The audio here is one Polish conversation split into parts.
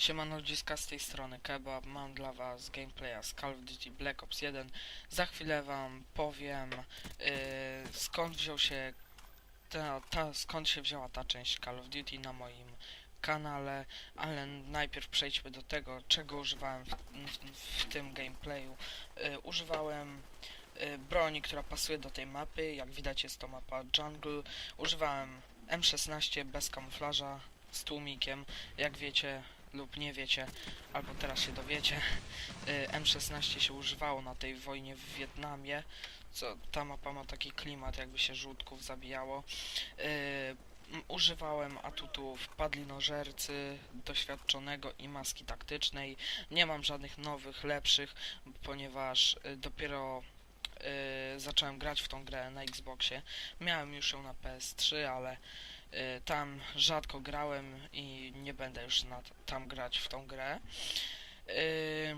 Siemano ludziska z tej strony Kebab, mam dla was gameplaya z Call of Duty Black Ops 1. Za chwilę wam powiem yy, skąd wziął się ta, ta, skąd się wzięła ta część Call of Duty na moim kanale, ale najpierw przejdźmy do tego, czego używałem w, w, w tym gameplayu. Yy, używałem yy, broni, która pasuje do tej mapy, jak widać jest to mapa Jungle. Używałem M16 bez kamuflaża z tłumikiem, jak wiecie lub nie wiecie, albo teraz się dowiecie, y, M16 się używało na tej wojnie w Wietnamie, co ta mapa ma taki klimat, jakby się żółtków zabijało. Y, Używałem atutów padlinożercy, doświadczonego i maski taktycznej. Nie mam żadnych nowych, lepszych, ponieważ y, dopiero zacząłem grać w tą grę na Xboxie. Miałem już ją na PS3, ale tam rzadko grałem i nie będę już tam grać w tą grę. Y,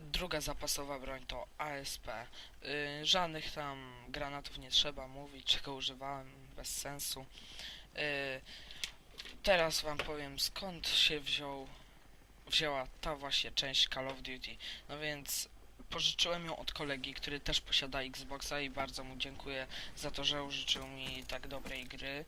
druga zapasowa broń to ASP. Y, żadnych tam granatów nie trzeba mówić, czego używałem, bez sensu. Teraz wam powiem skąd się wziął, wzięła ta właśnie część Call of Duty. No więc pożyczyłem ją od kolegi, który też posiada Xboxa i bardzo mu dziękuję za to, że użyczył mi tak dobrej gry.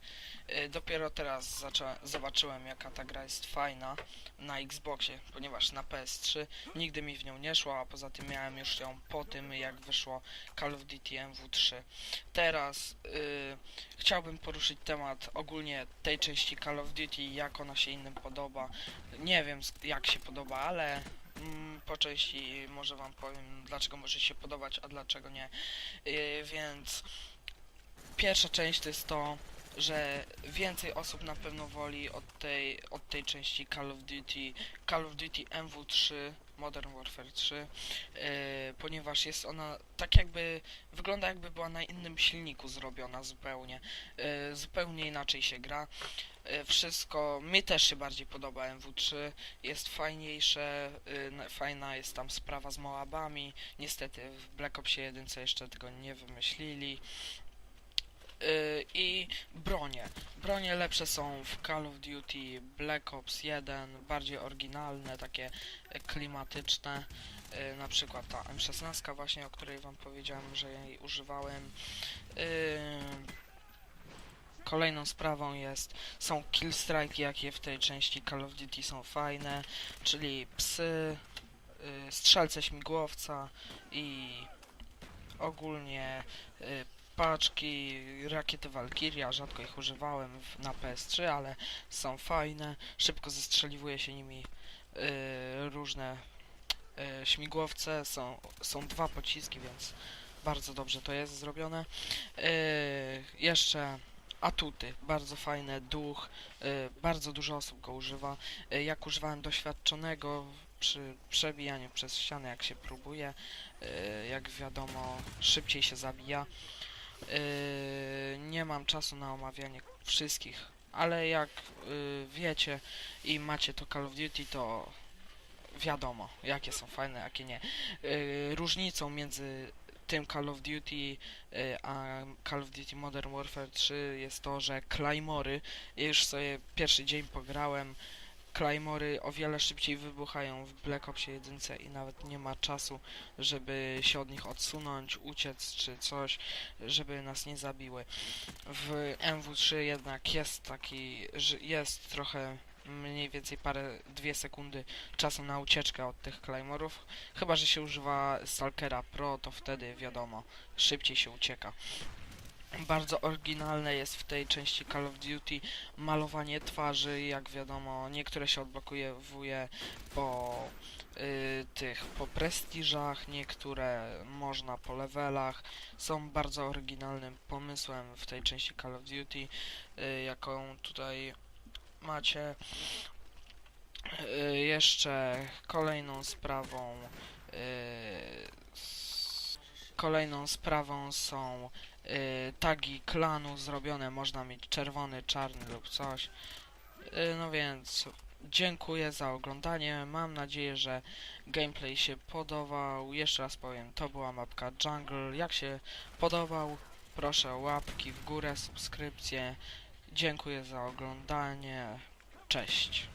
Y, Dopiero teraz zobaczyłem jaka ta gra jest fajna na Xboxie, ponieważ na PS3 nigdy mi w nią nie szło, a poza tym miałem już ją po tym jak wyszło Call of Duty MW3. Teraz y, chciałbym poruszyć temat ogólnie tej części Call of Duty, jak ona się innym podoba. Nie wiem jak się podoba, ale po części może wam powiem dlaczego może się podobać, a dlaczego nie. Y, więc pierwsza część to jest to, że więcej osób na pewno woli od tej, od tej części Call of Duty Call of Duty MW3 Modern Warfare 3 yy, ponieważ jest ona tak jakby wygląda jakby była na innym silniku zrobiona zupełnie yy, zupełnie inaczej się gra. Yy, wszystko mi też się bardziej podoba MW3 jest fajniejsze yy, fajna jest tam sprawa z Moabami niestety w Black Opsie 1 jeszcze tego nie wymyślili Yy, i bronie. Bronie lepsze są w Call of Duty Black Ops 1, bardziej oryginalne, takie klimatyczne. Yy, na przykład ta M16 właśnie, o której wam powiedziałem, że jej używałem. Yy, Kolejną sprawą jest, są kill strike'i, jakie w tej części Call of Duty są fajne, czyli psy, strzelce śmigłowca i ogólnie y, paczki, rakiety Valkyria, rzadko ich używałem w, na PS3, ale są fajne, szybko zestrzeliwuje się nimi y, różne y, śmigłowce, są, są dwa pociski, więc bardzo dobrze to jest zrobione. Y, jeszcze atuty, bardzo fajne, duch, y, bardzo dużo osób go używa. Y, jak używałem doświadczonego przy przebijaniu przez ścianę, jak się próbuje, y, jak wiadomo, szybciej się zabija. Yy, nie mam czasu na omawianie wszystkich, ale jak yy, wiecie i macie to Call of Duty, to wiadomo, jakie są fajne, jakie nie. Yy, różnicą między tym Call of Duty yy, a Call of Duty Modern Warfare 3 jest to, że Claymory, już sobie pierwszy dzień pograłem, Claymory o wiele szybciej wybuchają w Black Opsie 1 i nawet nie ma czasu, żeby się od nich odsunąć, uciec czy coś, żeby nas nie zabiły. W MW3 jednak jest taki, jest trochę mniej więcej parę, dwie sekundy czasu na ucieczkę od tych Claymorów. Chyba, że się używa Stalkera Pro, to wtedy wiadomo, szybciej się ucieka. Bardzo oryginalne jest w tej części Call of Duty malowanie twarzy, jak wiadomo, niektóre się odblokuje po y, tych, po prestiżach, niektóre można po levelach. Są bardzo oryginalnym pomysłem w tej części Call of Duty, y, jaką tutaj macie. Y, jeszcze kolejną sprawą y, kolejną sprawą są tagi klanu zrobione, można mieć czerwony, czarny lub coś. Y, no więc dziękuję za oglądanie. Mam nadzieję, że gameplay się podobał. Jeszcze raz powiem, to była mapka Jungle. Jak się podobał, proszę łapki w górę, subskrypcje. Dziękuję za oglądanie. Cześć.